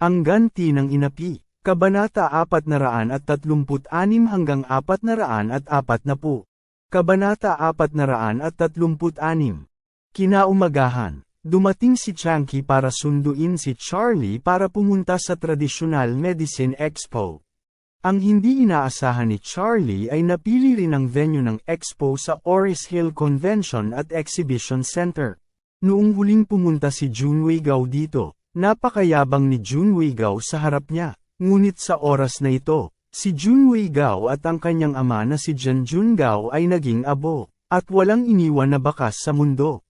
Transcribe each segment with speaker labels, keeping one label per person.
Speaker 1: Ang ganti ng inapi, Kabanata 436 hanggang 440. Kabanata 436. Kinaumagahan, dumating si Chunky para sunduin si Charlie para pumunta sa Traditional Medicine Expo. Ang hindi inaasahan ni Charlie ay napili rin ang venue ng expo sa Oris Hill Convention at Exhibition Center. Noong huling pumunta si Junwei Gao dito, napakayabang ni Junwei Gao sa harap niya. Ngunit sa oras na ito, si Junwei Gao at ang kanyang ama na si Janjun Gao ay naging abo, at walang iniwan na bakas sa mundo.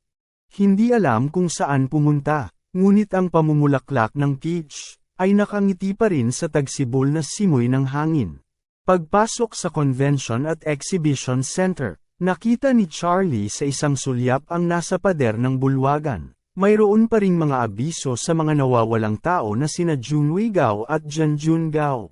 Speaker 1: Hindi alam kung saan pumunta, ngunit ang pamumulaklak ng Peach, ay nakangiti pa rin sa tagsibol na simoy ng hangin. Pagpasok sa Convention at Exhibition Center, nakita ni Charlie sa isang sulyap ang nasa pader ng bulwagan. Mayroon pa ring mga abiso sa mga nawawalang tao na sina Junwei Gao at Janjun Gao.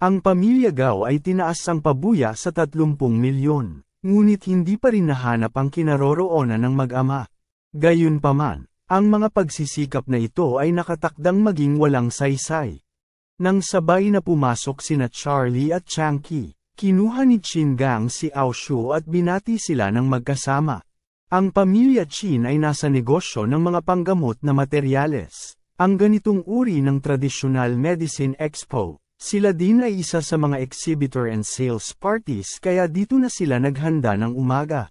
Speaker 1: Ang pamilya Gao ay tinaas ang pabuya sa 30 milyon, ngunit hindi pa rin nahanap ang kinaroroonan ng mag-ama. Gayunpaman, ang mga pagsisikap na ito ay nakatakdang maging walang saysay. Nang sabay na pumasok sina Charlie at Changki, kinuha ni Chin Gang si Aoshu at binati sila ng magkasama. Ang pamilya Chin ay nasa negosyo ng mga panggamot na materyales. Ang ganitong uri ng traditional medicine expo, sila din ay isa sa mga exhibitor and sales parties kaya dito na sila naghanda ng umaga.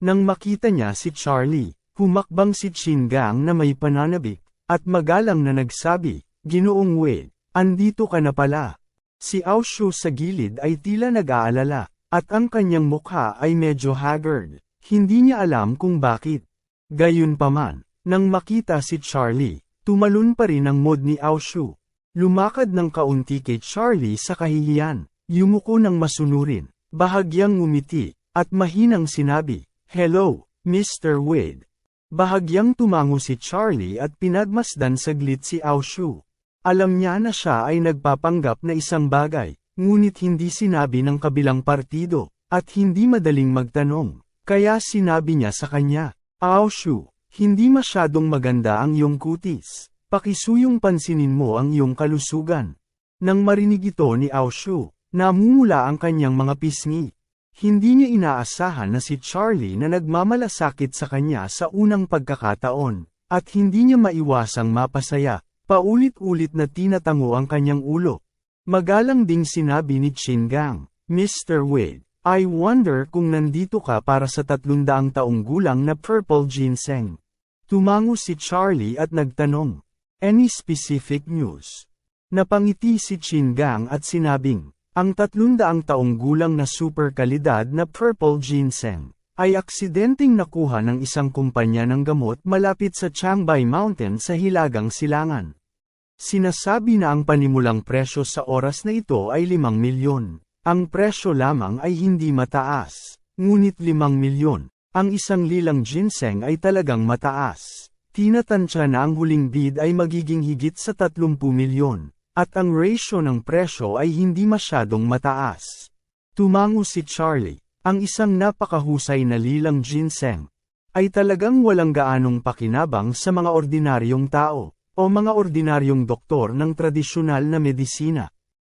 Speaker 1: Nang makita niya si Charlie, humakbang si Chin Gang na may pananabik, at magalang na nagsabi, Ginoong Wade, andito ka na pala. Si Aoshu sa gilid ay tila nag-aalala, at ang kanyang mukha ay medyo haggard. Hindi niya alam kung bakit. Gayunpaman, nang makita si Charlie, tumalon pa rin ang mod ni Aoshu. Lumakad ng kaunti kay Charlie sa kahihiyan, yumuko ng masunurin, bahagyang ngumiti, at mahinang sinabi, Hello, Mr. Wade. Bahagyang tumango si Charlie at pinagmasdan saglit si Aoshu. Alam niya na siya ay nagpapanggap na isang bagay, ngunit hindi sinabi ng kabilang partido, at hindi madaling magtanong. Kaya sinabi niya sa kanya, Aoshu, hindi masyadong maganda ang iyong kutis. Pakisuyong pansinin mo ang iyong kalusugan. Nang marinig ito ni Aoshu, namumula ang kanyang mga pisngi. Hindi niya inaasahan na si Charlie na nagmamalasakit sa kanya sa unang pagkakataon, at hindi niya maiwasang mapasaya, paulit-ulit na tinatango ang kanyang ulo. Magalang ding sinabi ni Chingang, Mr. Wade, I wonder kung nandito ka para sa 300 taong gulang na purple ginseng. Tumango si Charlie at nagtanong, Any specific news? Napangiti si Chingang at sinabing, ang 300 taong gulang na super kalidad na purple ginseng ay aksidenteng nakuha ng isang kumpanya ng gamot malapit sa Changbai Mountain sa Hilagang Silangan. Sinasabi na ang panimulang presyo sa oras na ito ay 5 milyon. Ang presyo lamang ay hindi mataas, ngunit 5 milyon. Ang isang lilang ginseng ay talagang mataas. Tinatansya na ang huling bid ay magiging higit sa 30 milyon, at ang ratio ng presyo ay hindi masyadong mataas. Tumango si Charlie, ang isang napakahusay na lilang ginseng, ay talagang walang gaanong pakinabang sa mga ordinaryong tao, o mga ordinaryong doktor ng tradisyonal na medisina.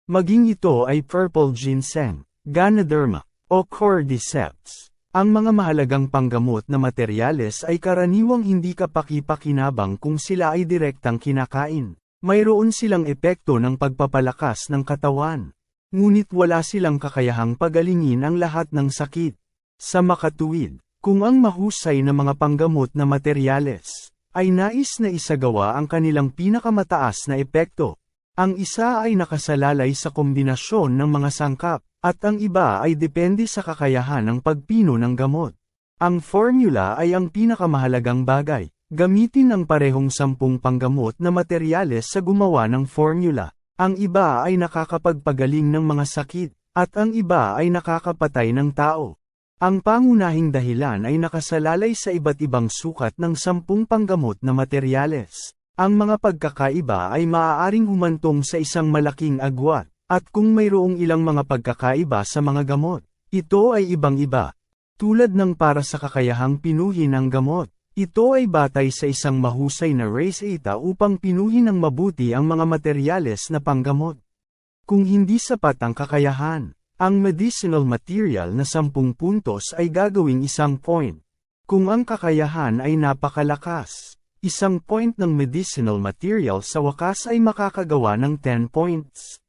Speaker 1: Maging ito ay purple ginseng, Ganoderma, o cordyceps. Ang mga mahalagang panggamot na materyales ay karaniwang hindi kapakipakinabang kung sila ay direktang kinakain. Mayroon silang epekto ng pagpapalakas ng katawan. Ngunit wala silang kakayahang pagalingin ang lahat ng sakit. Sa makatuwid, kung ang mahusay na mga panggamot na materyales ay nais na isagawa ang kanilang pinakamataas na epekto, ang isa ay nakasalalay sa kombinasyon ng mga sangkap, at ang iba ay depende sa kakayahan ng pagpino ng gamot. Ang formula ay ang pinakamahalagang bagay, Gamitin ang parehong sampung panggamot na materyales sa gumawa ng formula. Ang iba ay nakakapagpagaling ng mga sakit, at ang iba ay nakakapatay ng tao. Ang pangunahing dahilan ay nakasalalay sa iba't ibang sukat ng sampung panggamot na materyales. Ang mga pagkakaiba ay maaaring humantong sa isang malaking agwat, at kung mayroong ilang mga pagkakaiba sa mga gamot, ito ay ibang-iba. Tulad ng para sa kakayahang pinuhin ang gamot, ito ay batay sa isang mahusay na race eta upang pinuhin ng mabuti ang mga materyales na panggamot. Kung hindi sapat ang kakayahan, ang medicinal material na 10 puntos ay gagawing isang point. Kung ang kakayahan ay napakalakas, isang point ng medicinal material sa wakas ay makakagawa ng 10 points.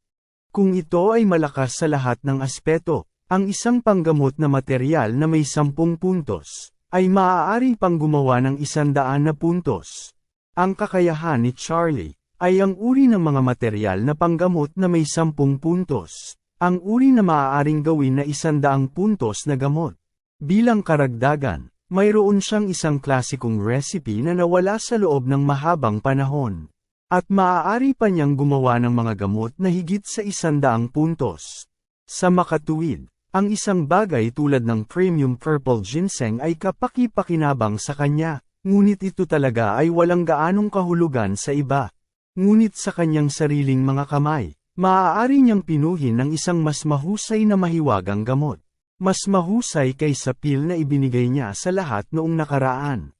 Speaker 1: Kung ito ay malakas sa lahat ng aspeto, ang isang panggamot na material na may 10 puntos, ay maaari pang gumawa ng 100 na puntos. Ang kakayahan ni Charlie, ay ang uri ng mga material na panggamot na may 10 puntos. Ang uri na maaaring gawin na 100 puntos na gamot. Bilang karagdagan, mayroon siyang isang klasikong recipe na nawala sa loob ng mahabang panahon. At maaari pa niyang gumawa ng mga gamot na higit sa isandaang puntos. Sa makatuwid, ang isang bagay tulad ng premium purple ginseng ay kapaki-pakinabang sa kanya, ngunit ito talaga ay walang gaanong kahulugan sa iba. Ngunit sa kanyang sariling mga kamay, maaari niyang pinuhin ng isang mas mahusay na mahiwagang gamot. Mas mahusay kaysa pil na ibinigay niya sa lahat noong nakaraan.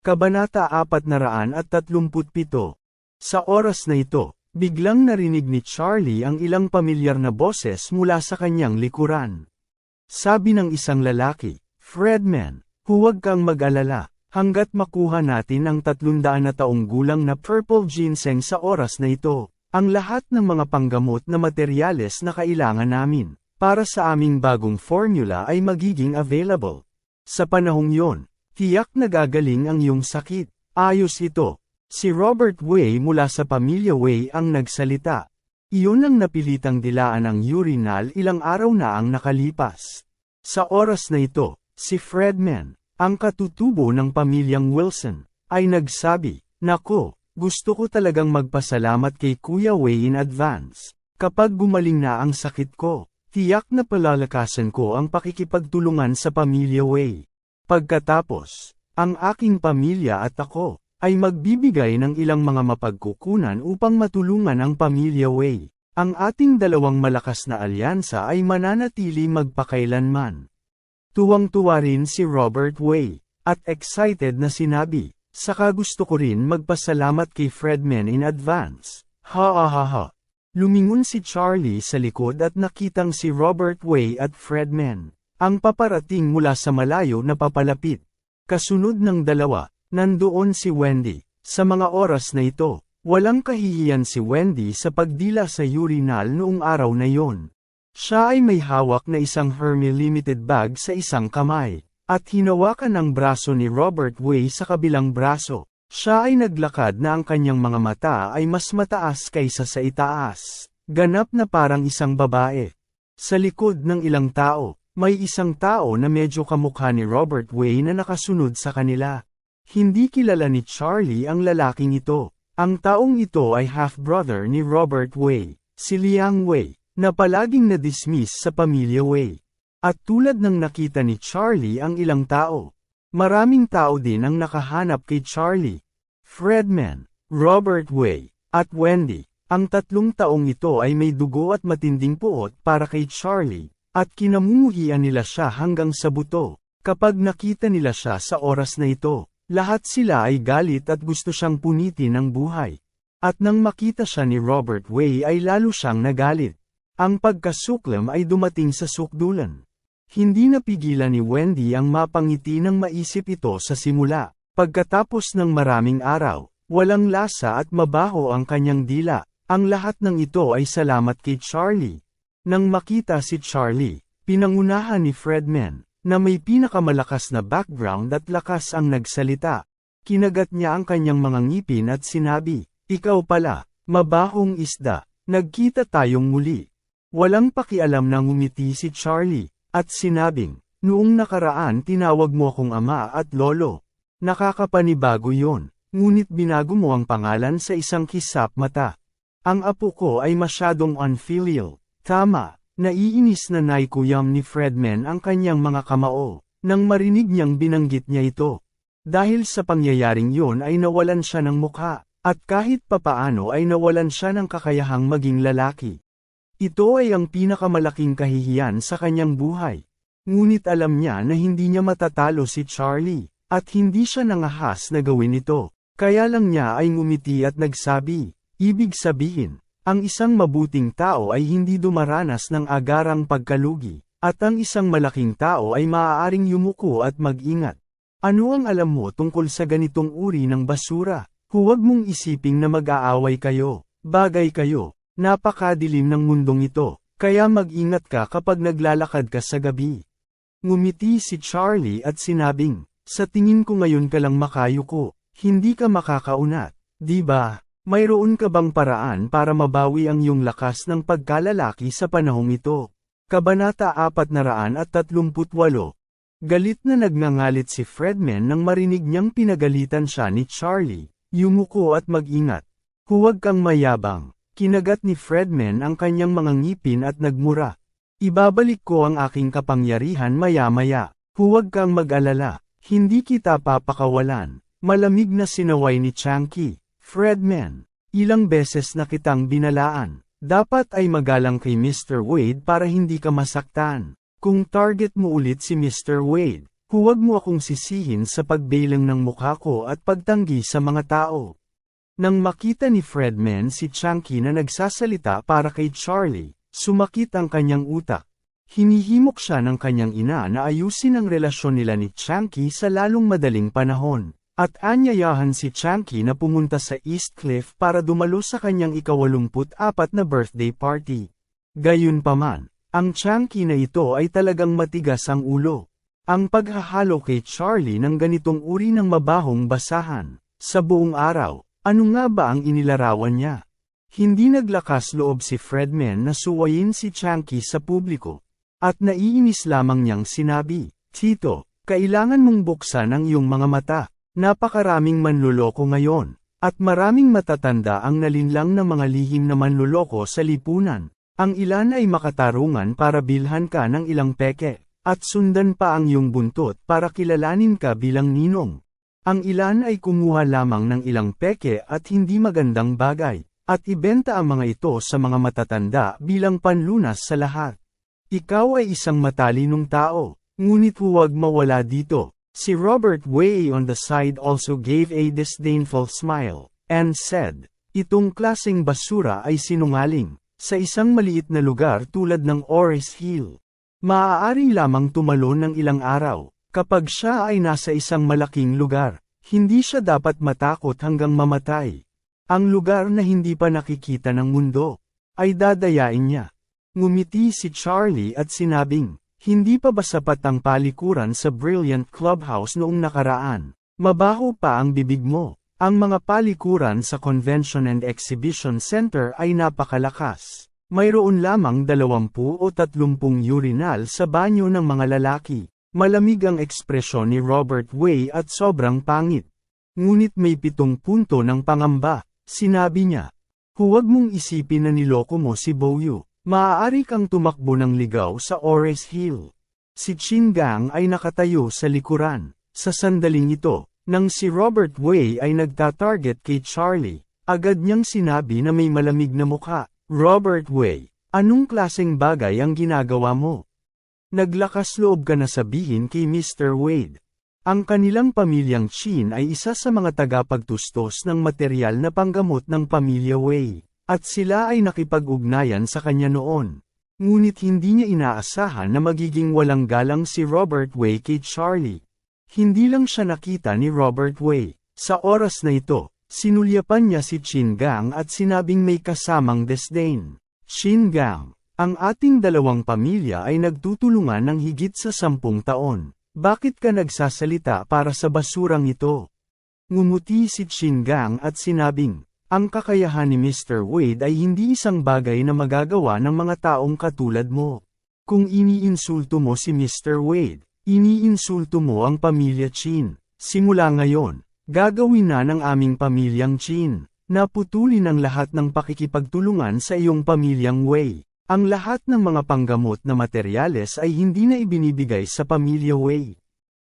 Speaker 1: Kabanata 437 Sa oras na ito, biglang narinig ni Charlie ang ilang pamilyar na boses mula sa kanyang likuran. Sabi ng isang lalaki, Fredman, huwag kang mag-alala, hanggat makuha natin ang 300 na taong gulang na purple ginseng sa oras na ito, ang lahat ng mga panggamot na materyales na kailangan namin, para sa aming bagong formula ay magiging available. Sa panahong yon, tiyak na gagaling ang iyong sakit. Ayos ito. Si Robert Way mula sa pamilya Way ang nagsalita. Iyon ang napilitang dilaan ng urinal ilang araw na ang nakalipas. Sa oras na ito, si Fredman, ang katutubo ng pamilyang Wilson, ay nagsabi, Nako, gusto ko talagang magpasalamat kay Kuya Way in advance. Kapag gumaling na ang sakit ko, tiyak na palalakasan ko ang pakikipagtulungan sa pamilya Way. Pagkatapos, ang aking pamilya at ako, ay magbibigay ng ilang mga mapagkukunan upang matulungan ang pamilya Way. Ang ating dalawang malakas na alyansa ay mananatili magpakailanman. Tuwang-tuwa rin si Robert Way, at excited na sinabi, saka gusto ko rin magpasalamat kay Fredman in advance. Ha ha ha ha. Lumingon si Charlie sa likod at nakitang si Robert Way at Fredman, ang paparating mula sa malayo na papalapit. Kasunod ng dalawa, Nandoon si Wendy. Sa mga oras na ito, walang kahihiyan si Wendy sa pagdila sa urinal noong araw na yon. Siya ay may hawak na isang Hermie Limited bag sa isang kamay, at hinawakan ang braso ni Robert Way sa kabilang braso. Siya ay naglakad na ang kanyang mga mata ay mas mataas kaysa sa itaas. Ganap na parang isang babae. Sa likod ng ilang tao, may isang tao na medyo kamukha ni Robert Way na nakasunod sa kanila. Hindi kilala ni Charlie ang lalaking ito. Ang taong ito ay half-brother ni Robert Way, si Liang Way, na palaging na-dismiss sa pamilya Way. At tulad ng nakita ni Charlie ang ilang tao, maraming tao din ang nakahanap kay Charlie. Fredman, Robert Way, at Wendy, ang tatlong taong ito ay may dugo at matinding puot para kay Charlie, at kinamumuhian nila siya hanggang sa buto, kapag nakita nila siya sa oras na ito. Lahat sila ay galit at gusto siyang punitin ng buhay. At nang makita siya ni Robert Way ay lalo siyang nagalit. Ang pagkasuklam ay dumating sa sukdulan. Hindi napigilan ni Wendy ang mapangiti ng maisip ito sa simula. Pagkatapos ng maraming araw, walang lasa at mabaho ang kanyang dila. Ang lahat ng ito ay salamat kay Charlie. Nang makita si Charlie, pinangunahan ni Fredman, na may pinakamalakas na background at lakas ang nagsalita. Kinagat niya ang kanyang mga ngipin at sinabi, Ikaw pala, mabahong isda, nagkita tayong muli. Walang pakialam na ngumiti si Charlie, at sinabing, Noong nakaraan tinawag mo akong ama at lolo. Nakakapanibago yon, ngunit binago mo ang pangalan sa isang kisap mata. Ang apo ko ay masyadong unfilial. Tama, naiinis na naikuyam ni Fredman ang kanyang mga kamao, nang marinig niyang binanggit niya ito. Dahil sa pangyayaring yon ay nawalan siya ng mukha, at kahit papaano ay nawalan siya ng kakayahang maging lalaki. Ito ay ang pinakamalaking kahihiyan sa kanyang buhay. Ngunit alam niya na hindi niya matatalo si Charlie, at hindi siya nangahas na gawin ito. Kaya lang niya ay ngumiti at nagsabi, ibig sabihin, ang isang mabuting tao ay hindi dumaranas ng agarang pagkalugi, at ang isang malaking tao ay maaaring yumuko at mag-ingat. Ano ang alam mo tungkol sa ganitong uri ng basura? Huwag mong isiping na mag-aaway kayo, bagay kayo, napakadilim ng mundong ito, kaya mag-ingat ka kapag naglalakad ka sa gabi. Ngumiti si Charlie at sinabing, sa tingin ko ngayon ka lang makayuko, hindi ka makakaunat, di ba? Mayroon ka bang paraan para mabawi ang iyong lakas ng pagkalalaki sa panahong ito? Kabanata 438 Galit na nagngangalit si Fredman nang marinig niyang pinagalitan siya ni Charlie, yumuko at mag-ingat. Huwag kang mayabang. Kinagat ni Fredman ang kanyang mga ngipin at nagmura. Ibabalik ko ang aking kapangyarihan maya-maya. Huwag kang mag-alala. Hindi kita papakawalan. Malamig na sinaway ni Chunky. Fredman, ilang beses na kitang binalaan. Dapat ay magalang kay Mr. Wade para hindi ka masaktan. Kung target mo ulit si Mr. Wade, huwag mo akong sisihin sa pagbelang ng mukha ko at pagtanggi sa mga tao. Nang makita ni Fredman si Chunky na nagsasalita para kay Charlie, sumakit ang kanyang utak. Hinihimok siya ng kanyang ina na ayusin ang relasyon nila ni Chunky sa lalong madaling panahon. At anyayahan si Chunky na pumunta sa East Cliff para dumalo sa kanyang ikawalumput apat na birthday party. Gayunpaman, ang Chunky na ito ay talagang matigas ang ulo. Ang paghahalo kay Charlie ng ganitong uri ng mabahong basahan, sa buong araw, ano nga ba ang inilarawan niya? Hindi naglakas loob si Fredman na suwayin si Chunky sa publiko. At naiinis lamang niyang sinabi, Tito, kailangan mong buksan ang iyong mga mata. Napakaraming manluloko ngayon, at maraming matatanda ang nalinlang ng mga lihim na manluloko sa lipunan. Ang ilan ay makatarungan para bilhan ka ng ilang peke, at sundan pa ang iyong buntot para kilalanin ka bilang ninong. Ang ilan ay kumuha lamang ng ilang peke at hindi magandang bagay, at ibenta ang mga ito sa mga matatanda bilang panlunas sa lahat. Ikaw ay isang matalinong tao, ngunit huwag mawala dito, Si Robert Way on the side also gave a disdainful smile, and said, Itong klaseng basura ay sinungaling, sa isang maliit na lugar tulad ng Ores Hill. Maaari lamang tumalon ng ilang araw, kapag siya ay nasa isang malaking lugar, hindi siya dapat matakot hanggang mamatay. Ang lugar na hindi pa nakikita ng mundo, ay dadayain niya. Ngumiti si Charlie at sinabing, hindi pa ba sapat ang palikuran sa Brilliant Clubhouse noong nakaraan? Mabaho pa ang bibig mo. Ang mga palikuran sa Convention and Exhibition Center ay napakalakas. Mayroon lamang 20 o 30 urinal sa banyo ng mga lalaki. Malamig ang ekspresyon ni Robert Way at sobrang pangit. Ngunit may pitong punto ng pangamba, sinabi niya. Huwag mong isipin na niloko mo si Boyu. Maaari kang tumakbo ng ligaw sa Ores Hill. Si Chingang ay nakatayo sa likuran. Sa sandaling ito, nang si Robert Way ay nagtatarget kay Charlie, agad niyang sinabi na may malamig na mukha, Robert Way, anong klaseng bagay ang ginagawa mo? Naglakas loob ka na sabihin kay Mr. Wade. Ang kanilang pamilyang Chin ay isa sa mga tagapagtustos ng material na panggamot ng pamilya Wei. At sila ay nakipag-ugnayan sa kanya noon. Ngunit hindi niya inaasahan na magiging walang galang si Robert Way kay Charlie. Hindi lang siya nakita ni Robert Way. Sa oras na ito, sinulyapan niya si Chin Gang at sinabing may kasamang disdain. Chin Gang, ang ating dalawang pamilya ay nagtutulungan ng higit sa sampung taon. Bakit ka nagsasalita para sa basurang ito? Ngumuti si Chin Gang at sinabing, ang kakayahan ni Mr. Wade ay hindi isang bagay na magagawa ng mga taong katulad mo. Kung iniinsulto mo si Mr. Wade, iniinsulto mo ang pamilya Chin. simula ngayon, gagawin na ng aming pamilyang Chin. Naputulin ang lahat ng pakikipagtulungan sa iyong pamilyang Wei. Ang lahat ng mga panggamot na materyales ay hindi na ibinibigay sa pamilya Wei.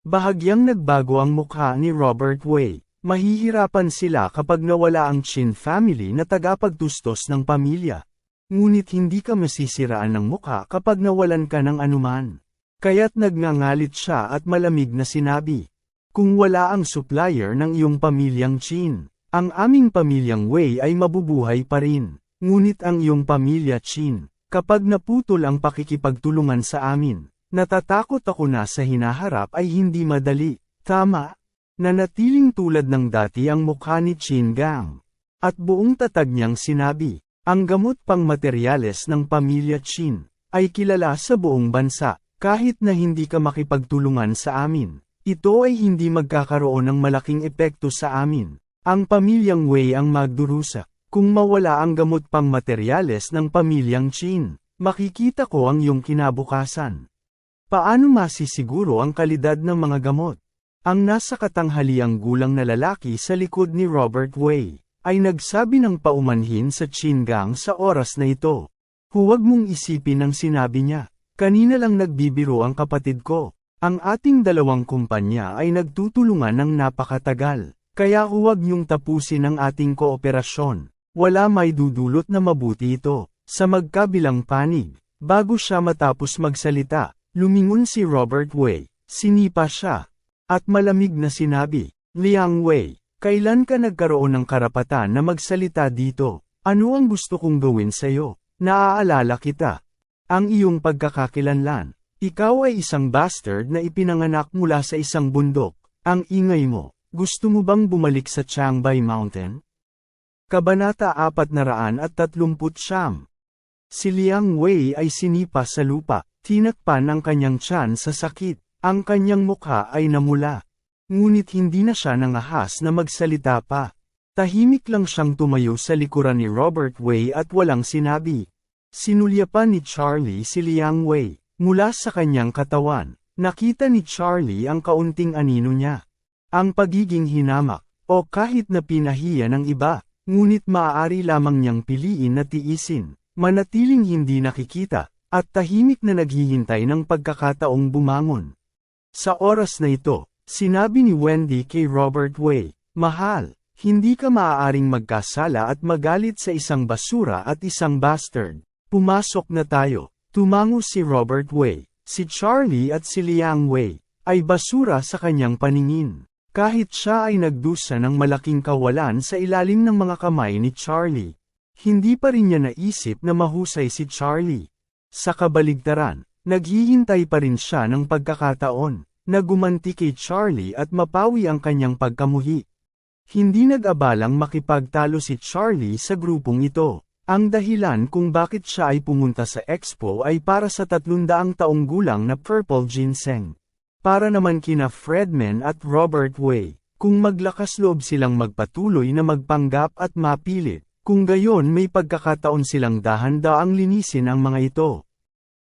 Speaker 1: Bahagyang nagbago ang mukha ni Robert Wei. Mahihirapan sila kapag nawala ang Chin family na tagapagtustos ng pamilya. Ngunit hindi ka masisiraan ng mukha kapag nawalan ka ng anuman. Kaya't nagngangalit siya at malamig na sinabi. Kung wala ang supplier ng iyong pamilyang Chin, ang aming pamilyang Wei ay mabubuhay pa rin. Ngunit ang iyong pamilya Chin, kapag naputol ang pakikipagtulungan sa amin, natatakot ako na sa hinaharap ay hindi madali. Tama. Nanatiling tulad ng dati ang mukha ni Chin Gang. At buong tatag niyang sinabi, ang gamot pang materyales ng pamilya Chin, ay kilala sa buong bansa, kahit na hindi ka makipagtulungan sa amin. Ito ay hindi magkakaroon ng malaking epekto sa amin. Ang pamilyang Wei ang magdurusa. Kung mawala ang gamot pang materyales ng pamilyang Chin, makikita ko ang iyong kinabukasan. Paano masisiguro ang kalidad ng mga gamot? Ang nasa katanghaliang gulang na lalaki sa likod ni Robert Wei, ay nagsabi ng paumanhin sa Chin Gang sa oras na ito. Huwag mong isipin ang sinabi niya. Kanina lang nagbibiro ang kapatid ko. Ang ating dalawang kumpanya ay nagtutulungan ng napakatagal. Kaya huwag niyong tapusin ang ating kooperasyon. Wala may dudulot na mabuti ito. Sa magkabilang panig, bago siya matapos magsalita, lumingon si Robert Wei, sinipa siya, at malamig na sinabi, Liang Wei, kailan ka nagkaroon ng karapatan na magsalita dito? Ano ang gusto kong gawin sa'yo? Naaalala kita. Ang iyong pagkakakilanlan. Ikaw ay isang bastard na ipinanganak mula sa isang bundok. Ang ingay mo. Gusto mo bang bumalik sa Changbay Mountain? Kabanata 430 Si Liang Wei ay sinipa sa lupa, tinakpan ang kanyang tiyan sa sakit, ang kanyang mukha ay namula. Ngunit hindi na siya nangahas na magsalita pa. Tahimik lang siyang tumayo sa likuran ni Robert Wei at walang sinabi. Sinulyapan ni Charlie si Liang Wei, mula sa kanyang katawan. Nakita ni Charlie ang kaunting anino niya. Ang pagiging hinamak, o kahit na pinahiya ng iba, ngunit maaari lamang niyang piliin na tiisin, manatiling hindi nakikita, at tahimik na naghihintay ng pagkakataong bumangon. Sa oras na ito, sinabi ni Wendy kay Robert Way, Mahal, hindi ka maaaring magkasala at magalit sa isang basura at isang bastard. Pumasok na tayo. Tumango si Robert Way, si Charlie at si Liang Wei, ay basura sa kanyang paningin. Kahit siya ay nagdusa ng malaking kawalan sa ilalim ng mga kamay ni Charlie, hindi pa rin niya naisip na mahusay si Charlie. Sa kabaligtaran, naghihintay pa rin siya ng pagkakataon, na gumanti kay Charlie at mapawi ang kanyang pagkamuhi. Hindi nag-abalang makipagtalo si Charlie sa grupong ito. Ang dahilan kung bakit siya ay pumunta sa expo ay para sa 300 taong gulang na Purple Ginseng. Para naman kina Fredman at Robert Way, kung maglakas loob silang magpatuloy na magpanggap at mapilit, kung gayon may pagkakataon silang dahan-daang linisin ang mga ito.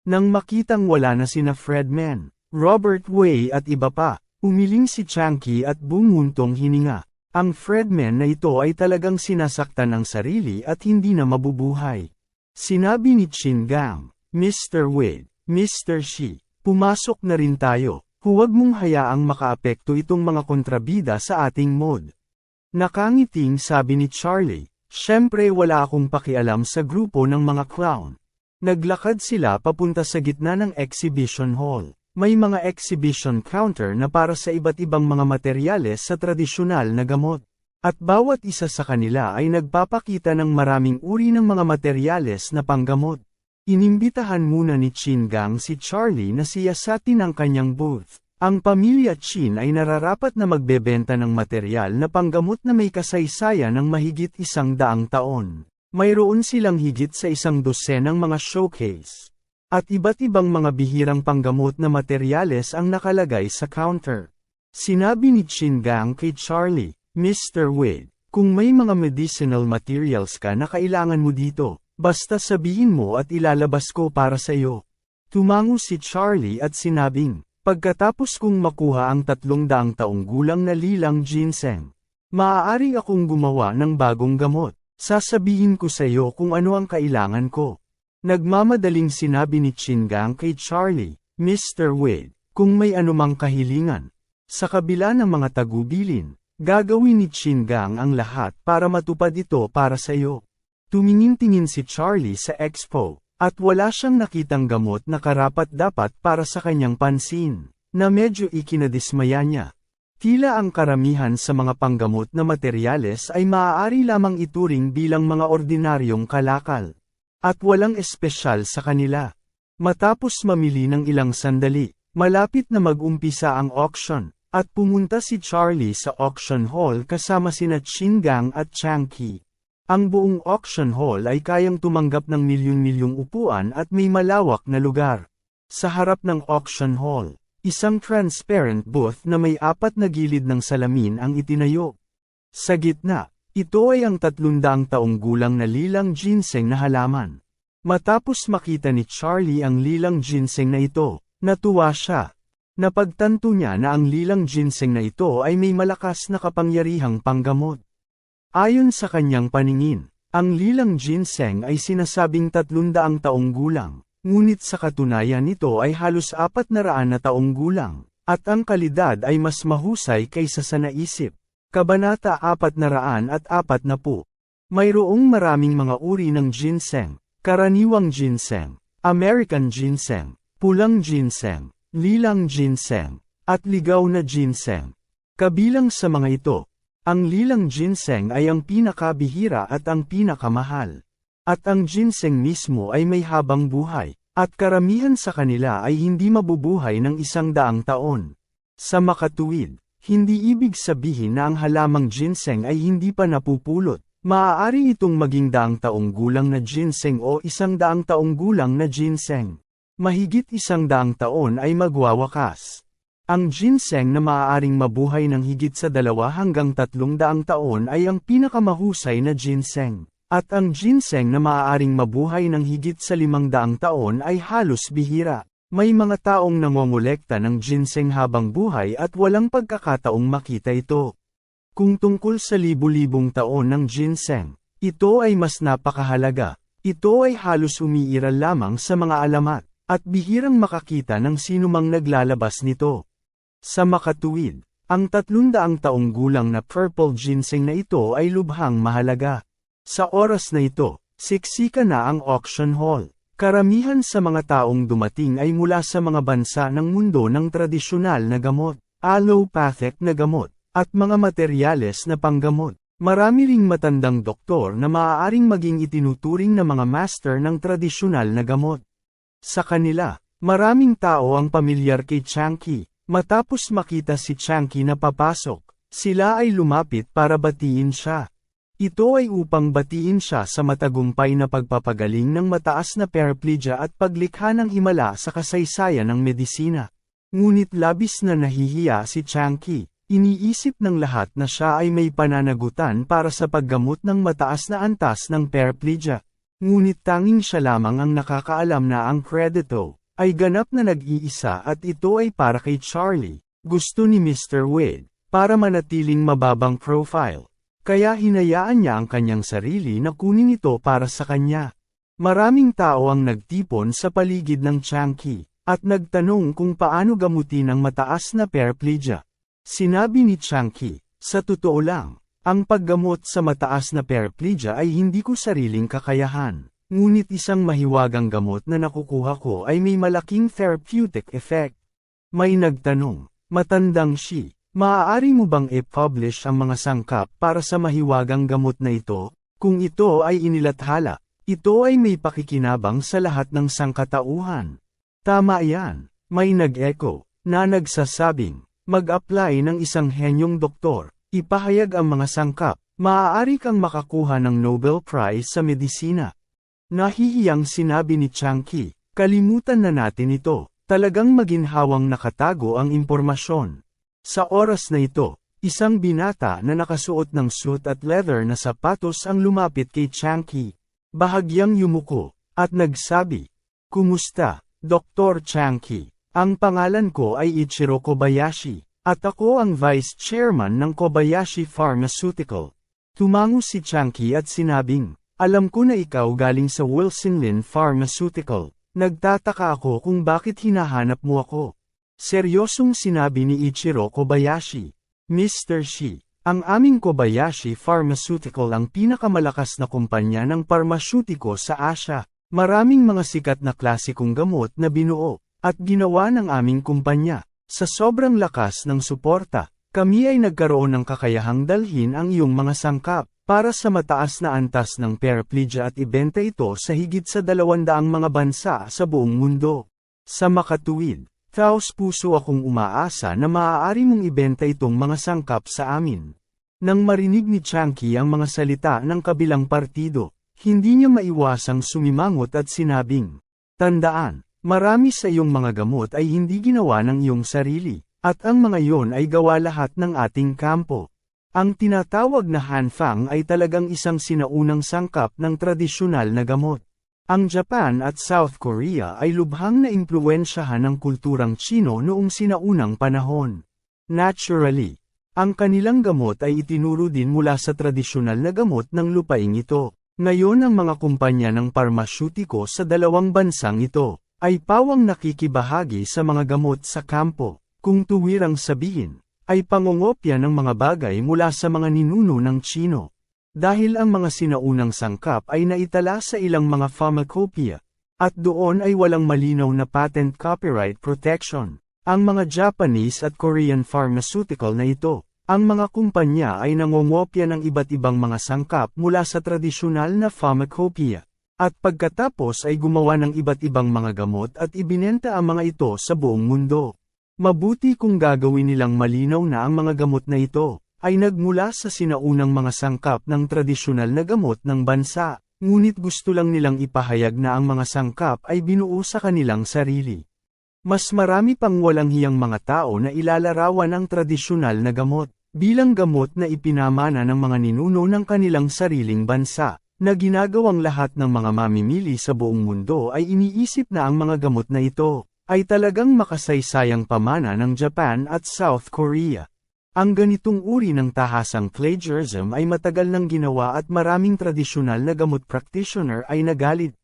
Speaker 1: Nang makitang wala na sina Fredman, Robert Way at iba pa, umiling si Chunky at bumuntong hininga. Ang Fredman na ito ay talagang sinasaktan ng sarili at hindi na mabubuhay. Sinabi ni Chin Gang, Mr. Wade, Mr. Shi, pumasok na rin tayo. Huwag mong hayaang makaapekto itong mga kontrabida sa ating mod. Nakangiting sabi ni Charlie, syempre wala akong pakialam sa grupo ng mga clown. Naglakad sila papunta sa gitna ng exhibition hall. May mga exhibition counter na para sa iba't ibang mga materyales sa tradisyonal na gamot. At bawat isa sa kanila ay nagpapakita ng maraming uri ng mga materyales na panggamot. Inimbitahan muna ni Chin Gang si Charlie na siyasatin ang kanyang booth. Ang pamilya Chin ay nararapat na magbebenta ng material na panggamot na may kasaysayan ng mahigit isang daang taon. Mayroon silang higit sa isang dosenang mga showcase. At iba't ibang mga bihirang panggamot na materyales ang nakalagay sa counter. Sinabi ni Chin Gang kay Charlie, Mr. Wade, kung may mga medicinal materials ka na kailangan mo dito, Basta sabihin mo at ilalabas ko para sa iyo. Tumango si Charlie at sinabing, Pagkatapos kong makuha ang tatlong daang taong gulang na lilang ginseng, maaari akong gumawa ng bagong gamot. Sasabihin ko sa iyo kung ano ang kailangan ko. Nagmamadaling sinabi ni Chingang kay Charlie, Mr. Wade, kung may anumang kahilingan. Sa kabila ng mga tagubilin, gagawin ni Chingang ang lahat para matupad ito para sa iyo. Tumingin-tingin si Charlie sa expo, at wala siyang nakitang gamot na karapat-dapat para sa kanyang pansin, na medyo ikinadismaya niya. Tila ang karamihan sa mga panggamot na materyales ay maaari lamang ituring bilang mga ordinaryong kalakal. At walang espesyal sa kanila. Matapos mamili ng ilang sandali, malapit na mag-umpisa ang auction, at pumunta si Charlie sa auction hall kasama sina Chingang at Changki. Ang buong auction hall ay kayang tumanggap ng milyon-milyong upuan at may malawak na lugar. Sa harap ng auction hall, isang transparent booth na may apat na gilid ng salamin ang itinayo. Sa gitna, ito ay ang tatlundaang taong gulang na lilang ginseng na halaman. Matapos makita ni Charlie ang lilang ginseng na ito, natuwa siya. Napagtanto niya na ang lilang ginseng na ito ay may malakas na kapangyarihang panggamot. Ayon sa kanyang paningin, ang lilang ginseng ay sinasabing tatlundaang taong gulang, ngunit sa katunayan nito ay halos apat na raan na taong gulang, at ang kalidad ay mas mahusay kaysa sa naisip. Kabanata 400 at 40 Mayroong maraming mga uri ng ginseng, karaniwang ginseng, American ginseng, pulang ginseng, lilang ginseng, at ligaw na ginseng. Kabilang sa mga ito, ang lilang ginseng ay ang pinakabihira at ang pinakamahal. At ang ginseng mismo ay may habang buhay, at karamihan sa kanila ay hindi mabubuhay ng isang daang taon. Sa makatuwid, hindi ibig sabihin na ang halamang ginseng ay hindi pa napupulot. Maaari itong maging daang taong gulang na ginseng o isang daang taong gulang na ginseng. Mahigit isang daang taon ay magwawakas. Ang ginseng na maaaring mabuhay ng higit sa dalawa hanggang tatlong daang taon ay ang pinakamahusay na ginseng. At ang ginseng na maaaring mabuhay ng higit sa limang daang taon ay halos bihira. May mga taong nangongolekta ng ginseng habang buhay at walang pagkakataong makita ito. Kung tungkol sa libu-libong taon ng ginseng, ito ay mas napakahalaga. Ito ay halos umiiral lamang sa mga alamat, at bihirang makakita ng sinumang naglalabas nito. Sa makatuwid, ang tatlundaang taong gulang na purple ginseng na ito ay lubhang mahalaga. Sa oras na ito, siksika na ang auction hall. Karamihan sa mga taong dumating ay mula sa mga bansa ng mundo ng tradisyonal na gamot, allopathic na gamot, at mga materyales na panggamot. Marami ring matandang doktor na maaaring maging itinuturing na mga master ng tradisyonal na gamot. Sa kanila, maraming tao ang pamilyar kay Changki. Matapos makita si Changki na papasok, sila ay lumapit para batiin siya. Ito ay upang batiin siya sa matagumpay na pagpapagaling ng mataas na paraplegia at paglikha ng himala sa kasaysayan ng medisina. Ngunit labis na nahihiya si Changki, iniisip ng lahat na siya ay may pananagutan para sa paggamot ng mataas na antas ng paraplegia. Ngunit tanging siya lamang ang nakakaalam na ang kredito, ay ganap na nag-iisa at ito ay para kay Charlie, gusto ni Mr. Wade, para manatiling mababang profile. Kaya hinayaan niya ang kanyang sarili na kunin ito para sa kanya. Maraming tao ang nagtipon sa paligid ng Changki, at nagtanong kung paano gamutin ang mataas na paraplegia. Sinabi ni Changki, sa totoo lang, ang paggamot sa mataas na paraplegia ay hindi ko sariling kakayahan. Ngunit isang mahiwagang gamot na nakukuha ko ay may malaking therapeutic effect. May nagtanong, matandang si, Maaari mo bang i-publish ang mga sangkap para sa mahiwagang gamot na ito? Kung ito ay inilathala, ito ay may pakikinabang sa lahat ng sangkatauhan. Tama yan, may nag-echo, na nagsasabing, mag-apply ng isang henyong doktor, ipahayag ang mga sangkap, maaari kang makakuha ng Nobel Prize sa medisina. Nahihiyang sinabi ni Changki, kalimutan na natin ito, talagang maginhawang nakatago ang impormasyon. Sa oras na ito, isang binata na nakasuot ng suit at leather na sapatos ang lumapit kay Changki. Bahagyang yumuko, at nagsabi, Kumusta, Dr. Changki? Ang pangalan ko ay Ichiro Kobayashi, at ako ang Vice Chairman ng Kobayashi Pharmaceutical. Tumango si Chunky at sinabing, Alam ko na ikaw galing sa Wilson Lin Pharmaceutical. Nagtataka ako kung bakit hinahanap mo ako. Seryosong sinabi ni Ichiro Kobayashi. Mr. Shi, ang aming Kobayashi Pharmaceutical ang pinakamalakas na kumpanya ng parmasyutiko sa Asia. Maraming mga sikat na klasikong gamot na binuo, at ginawa ng aming kumpanya. Sa sobrang lakas ng suporta, kami ay nagkaroon ng kakayahang dalhin ang iyong mga sangkap, para sa mataas na antas ng paraplegia at ibenta ito sa higit sa dalawandaang mga bansa sa buong mundo. Sa makatuwid, taos puso akong umaasa na maaari mong ibenta itong mga sangkap sa amin. Nang marinig ni Chunky ang mga salita ng kabilang partido, hindi niya maiwasang sumimangot at sinabing, Tandaan, marami sa iyong mga gamot ay hindi ginawa ng iyong sarili, at ang mga iyon ay gawa lahat ng ating kampo. Ang tinatawag na hanfang ay talagang isang sinaunang sangkap ng tradisyonal na gamot. Ang Japan at South Korea ay lubhang na impluensyahan ng kulturang Chino noong sinaunang panahon. Naturally, ang kanilang gamot ay itinuro din mula sa tradisyonal na gamot ng lupaing ito. Ngayon ang mga kumpanya ng parmasyutiko sa dalawang bansang ito, ay pawang nakikibahagi sa mga gamot sa kampo, kung tuwirang sabihin, ay pangongopya ng mga bagay mula sa mga ninuno ng Chino. Dahil ang mga sinaunang sangkap ay naitala sa ilang mga pharmacopoeia, at doon ay walang malinaw na patent copyright protection. Ang mga Japanese at Korean pharmaceutical na ito, ang mga kumpanya ay nangongopya ng iba't ibang mga sangkap mula sa tradisyonal na pharmacopoeia. At pagkatapos ay gumawa ng iba't ibang mga gamot at ibinenta ang mga ito sa buong mundo. Mabuti kung gagawin nilang malinaw na ang mga gamot na ito, ay nagmula sa sinaunang mga sangkap ng tradisyonal na gamot ng bansa, ngunit gusto lang nilang ipahayag na ang mga sangkap ay binuo sa kanilang sarili. Mas marami pang walang hiyang mga tao na ilalarawan ang tradisyonal na gamot, bilang gamot na ipinamana ng mga ninuno ng kanilang sariling bansa, na ginagawang lahat ng mga mamimili sa buong mundo ay iniisip na ang mga gamot na ito, ay talagang makasaysayang pamana ng Japan at South Korea. Ang ganitong uri ng tahasang plagiarism ay matagal nang ginawa at maraming tradisyonal na gamot practitioner ay nagalit.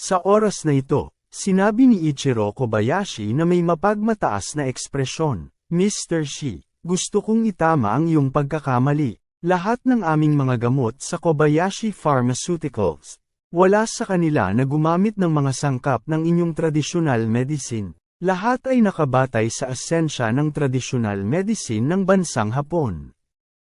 Speaker 1: Sa oras na ito, Sinabi ni Ichiro Kobayashi na may mapagmataas na ekspresyon, Mr. Shi, gusto kong itama ang iyong pagkakamali. Lahat ng aming mga gamot sa Kobayashi Pharmaceuticals, wala sa kanila na gumamit ng mga sangkap ng inyong tradisyonal medicine. Lahat ay nakabatay sa asensya ng tradisyonal medicine ng bansang Hapon.